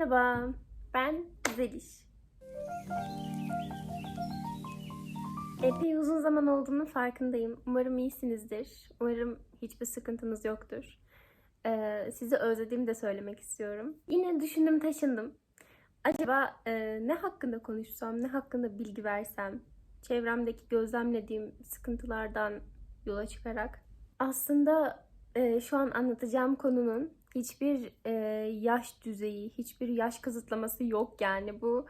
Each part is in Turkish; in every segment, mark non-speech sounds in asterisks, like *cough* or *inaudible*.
Merhaba, ben Zeliş. Epey uzun zaman olduğunu farkındayım. Umarım iyisinizdir. Umarım hiçbir sıkıntınız yoktur. Ee, sizi özlediğimi de söylemek istiyorum. Yine düşündüm taşındım. Acaba e, ne hakkında konuşsam, ne hakkında bilgi versem, çevremdeki gözlemlediğim sıkıntılardan yola çıkarak. Aslında e, şu an anlatacağım konunun hiçbir e, yaş düzeyi, hiçbir yaş kısıtlaması yok yani bu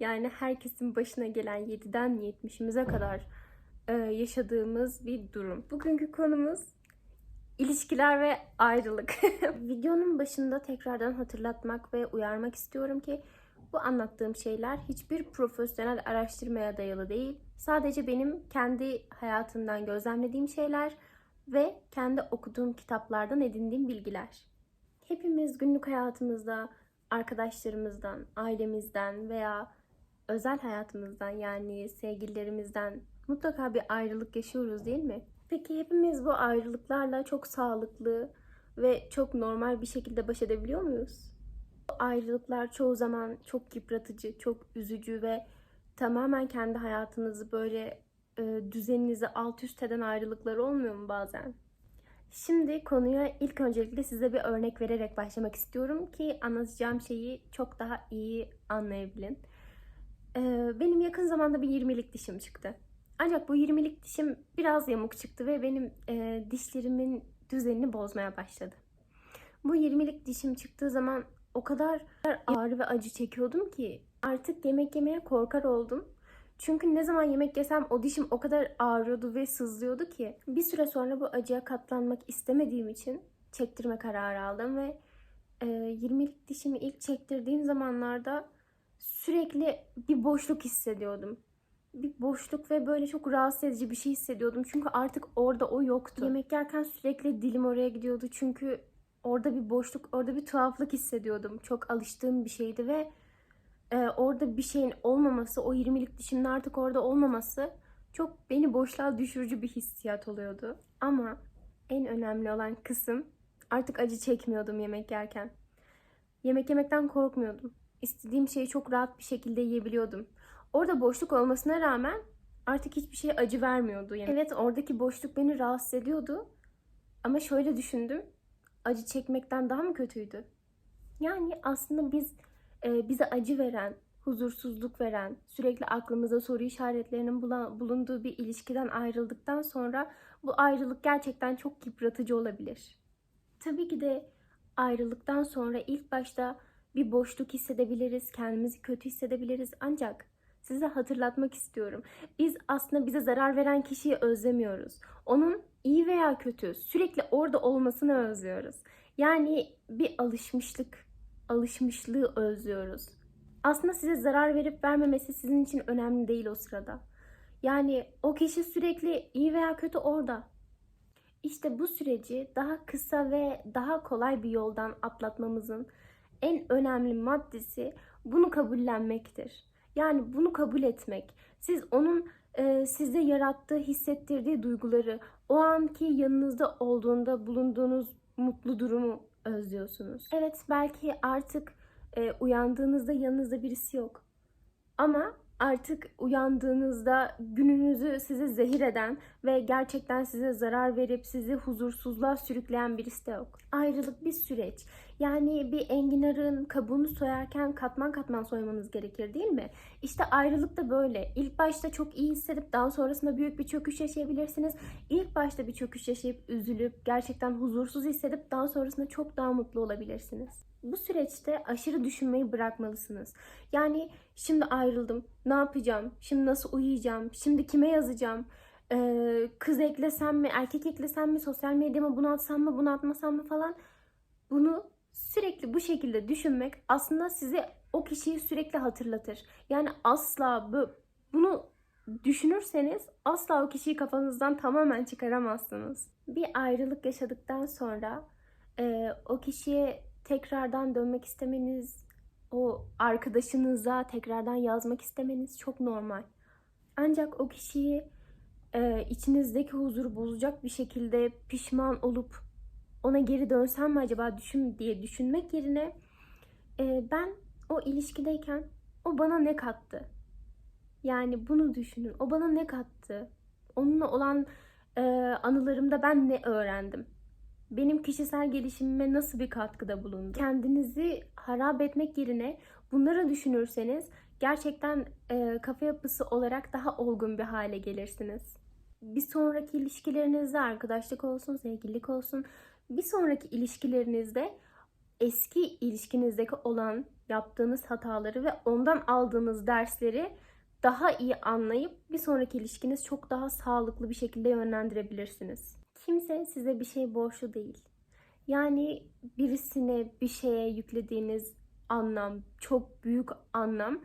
yani herkesin başına gelen 7'den 70'imize kadar e, yaşadığımız bir durum. Bugünkü konumuz ilişkiler ve ayrılık. *laughs* Videonun başında tekrardan hatırlatmak ve uyarmak istiyorum ki bu anlattığım şeyler hiçbir profesyonel araştırmaya dayalı değil. Sadece benim kendi hayatımdan gözlemlediğim şeyler ve kendi okuduğum kitaplardan edindiğim bilgiler. Hepimiz günlük hayatımızda arkadaşlarımızdan, ailemizden veya özel hayatımızdan yani sevgililerimizden mutlaka bir ayrılık yaşıyoruz değil mi? Peki hepimiz bu ayrılıklarla çok sağlıklı ve çok normal bir şekilde baş edebiliyor muyuz? Bu ayrılıklar çoğu zaman çok yıpratıcı, çok üzücü ve tamamen kendi hayatınızı böyle e, düzeninizi alt üst eden ayrılıklar olmuyor mu bazen? Şimdi konuya ilk öncelikle size bir örnek vererek başlamak istiyorum ki anlatacağım şeyi çok daha iyi anlayabilin. Ee, benim yakın zamanda bir 20'lik dişim çıktı. Ancak bu 20'lik dişim biraz yamuk çıktı ve benim e, dişlerimin düzenini bozmaya başladı. Bu 20'lik dişim çıktığı zaman o kadar ağrı ve acı çekiyordum ki artık yemek yemeye korkar oldum. Çünkü ne zaman yemek yesem o dişim o kadar ağrıyordu ve sızlıyordu ki bir süre sonra bu acıya katlanmak istemediğim için çektirme kararı aldım ve e, 20'lik dişimi ilk çektirdiğim zamanlarda sürekli bir boşluk hissediyordum. Bir boşluk ve böyle çok rahatsız edici bir şey hissediyordum. Çünkü artık orada o yoktu. Yemek yerken sürekli dilim oraya gidiyordu. Çünkü orada bir boşluk, orada bir tuhaflık hissediyordum. Çok alıştığım bir şeydi ve e, orada bir şeyin olmaması, o 20'lik dişimin artık orada olmaması çok beni boşluğa düşürücü bir hissiyat oluyordu. Ama en önemli olan kısım artık acı çekmiyordum yemek yerken. Yemek yemekten korkmuyordum. İstediğim şeyi çok rahat bir şekilde yiyebiliyordum. Orada boşluk olmasına rağmen artık hiçbir şey acı vermiyordu. Yani. Evet oradaki boşluk beni rahatsız ediyordu. Ama şöyle düşündüm. Acı çekmekten daha mı kötüydü? Yani aslında biz bize acı veren, huzursuzluk veren, sürekli aklımıza soru işaretlerinin bulunduğu bir ilişkiden ayrıldıktan sonra bu ayrılık gerçekten çok yıpratıcı olabilir. Tabii ki de ayrılıktan sonra ilk başta bir boşluk hissedebiliriz, kendimizi kötü hissedebiliriz ancak size hatırlatmak istiyorum. Biz aslında bize zarar veren kişiyi özlemiyoruz. Onun iyi veya kötü sürekli orada olmasını özlüyoruz. Yani bir alışmışlık, alışmışlığı özlüyoruz. Aslında size zarar verip vermemesi sizin için önemli değil o sırada. Yani o kişi sürekli iyi veya kötü orada. İşte bu süreci daha kısa ve daha kolay bir yoldan atlatmamızın en önemli maddesi bunu kabullenmektir. Yani bunu kabul etmek. Siz onun e, size yarattığı, hissettirdiği duyguları o anki yanınızda olduğunda bulunduğunuz mutlu durumu özlüyorsunuz. Evet belki artık e, uyandığınızda yanınızda birisi yok. Ama artık uyandığınızda gününüzü size zehir eden ve gerçekten size zarar verip sizi huzursuzluğa sürükleyen birisi de yok. Ayrılık bir süreç. Yani bir enginarın kabuğunu soyarken katman katman soymanız gerekir değil mi? İşte ayrılık da böyle. İlk başta çok iyi hissedip daha sonrasında büyük bir çöküş yaşayabilirsiniz. İlk başta bir çöküş yaşayıp üzülüp gerçekten huzursuz hissedip daha sonrasında çok daha mutlu olabilirsiniz. Bu süreçte aşırı düşünmeyi bırakmalısınız. Yani şimdi ayrıldım. Ne yapacağım? Şimdi nasıl uyuyacağım? Şimdi kime yazacağım? Ee, kız eklesem mi? Erkek eklesem mi? Sosyal medyama bunu atsam mı? Bunu atmasam mı falan? Bunu sürekli bu şekilde düşünmek aslında size o kişiyi sürekli hatırlatır. Yani asla bu, bunu düşünürseniz asla o kişiyi kafanızdan tamamen çıkaramazsınız. Bir ayrılık yaşadıktan sonra e, o kişiye tekrardan dönmek istemeniz, o arkadaşınıza tekrardan yazmak istemeniz çok normal. Ancak o kişiyi e, içinizdeki huzuru bozacak bir şekilde pişman olup ona geri dönsem mi acaba düşün diye düşünmek yerine e, ben o ilişkideyken o bana ne kattı? Yani bunu düşünün. O bana ne kattı? Onunla olan e, anılarımda ben ne öğrendim? Benim kişisel gelişimime nasıl bir katkıda bulundu? Kendinizi harap etmek yerine bunları düşünürseniz gerçekten e, kafa yapısı olarak daha olgun bir hale gelirsiniz. Bir sonraki ilişkilerinizde arkadaşlık olsun, sevgililik olsun, bir sonraki ilişkilerinizde eski ilişkinizdeki olan yaptığınız hataları ve ondan aldığınız dersleri daha iyi anlayıp bir sonraki ilişkiniz çok daha sağlıklı bir şekilde yönlendirebilirsiniz. Kimse size bir şey borçlu değil. Yani birisine bir şeye yüklediğiniz anlam, çok büyük anlam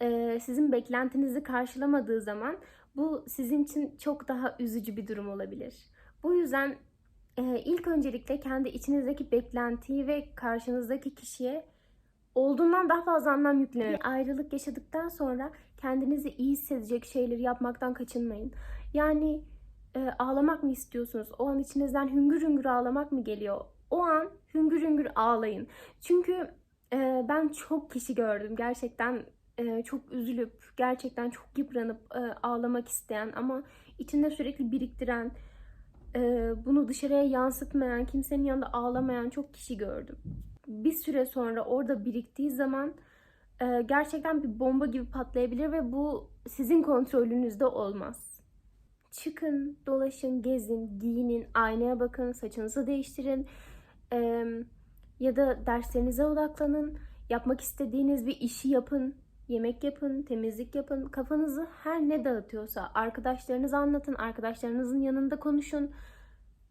e, sizin beklentinizi karşılamadığı zaman bu sizin için çok daha üzücü bir durum olabilir. Bu yüzden e, ilk öncelikle kendi içinizdeki beklentiyi ve karşınızdaki kişiye olduğundan daha fazla anlam yüklemeyin. Bir ayrılık yaşadıktan sonra kendinizi iyi hissedecek şeyleri yapmaktan kaçınmayın. Yani e, ağlamak mı istiyorsunuz? O an içinizden hüngür hüngür ağlamak mı geliyor? O an hüngür hüngür ağlayın. Çünkü e, ben çok kişi gördüm gerçekten e, çok üzülüp gerçekten çok yıpranıp e, ağlamak isteyen ama içinde sürekli biriktiren bunu dışarıya yansıtmayan kimsenin yanında ağlamayan çok kişi gördüm. Bir süre sonra orada biriktiği zaman e, gerçekten bir bomba gibi patlayabilir ve bu sizin kontrolünüzde olmaz. Çıkın, dolaşın, gezin, giyinin, aynaya bakın, saçınızı değiştirin e, ya da derslerinize odaklanın. Yapmak istediğiniz bir işi yapın. Yemek yapın, temizlik yapın. Kafanızı her ne dağıtıyorsa arkadaşlarınıza anlatın, arkadaşlarınızın yanında konuşun.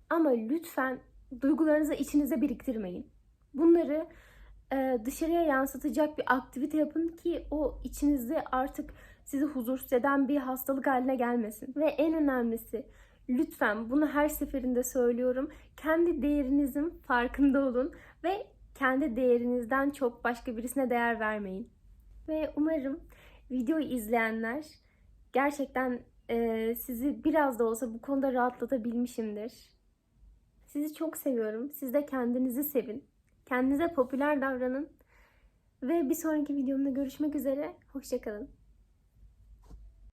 Ama lütfen duygularınızı içinize biriktirmeyin. Bunları e, dışarıya yansıtacak bir aktivite yapın ki o içinizde artık sizi huzursuz eden bir hastalık haline gelmesin. Ve en önemlisi lütfen bunu her seferinde söylüyorum. Kendi değerinizin farkında olun ve kendi değerinizden çok başka birisine değer vermeyin. Ve umarım videoyu izleyenler gerçekten e, sizi biraz da olsa bu konuda rahatlatabilmişimdir. Sizi çok seviyorum. Siz de kendinizi sevin. Kendinize popüler davranın. Ve bir sonraki videomda görüşmek üzere. Hoşçakalın.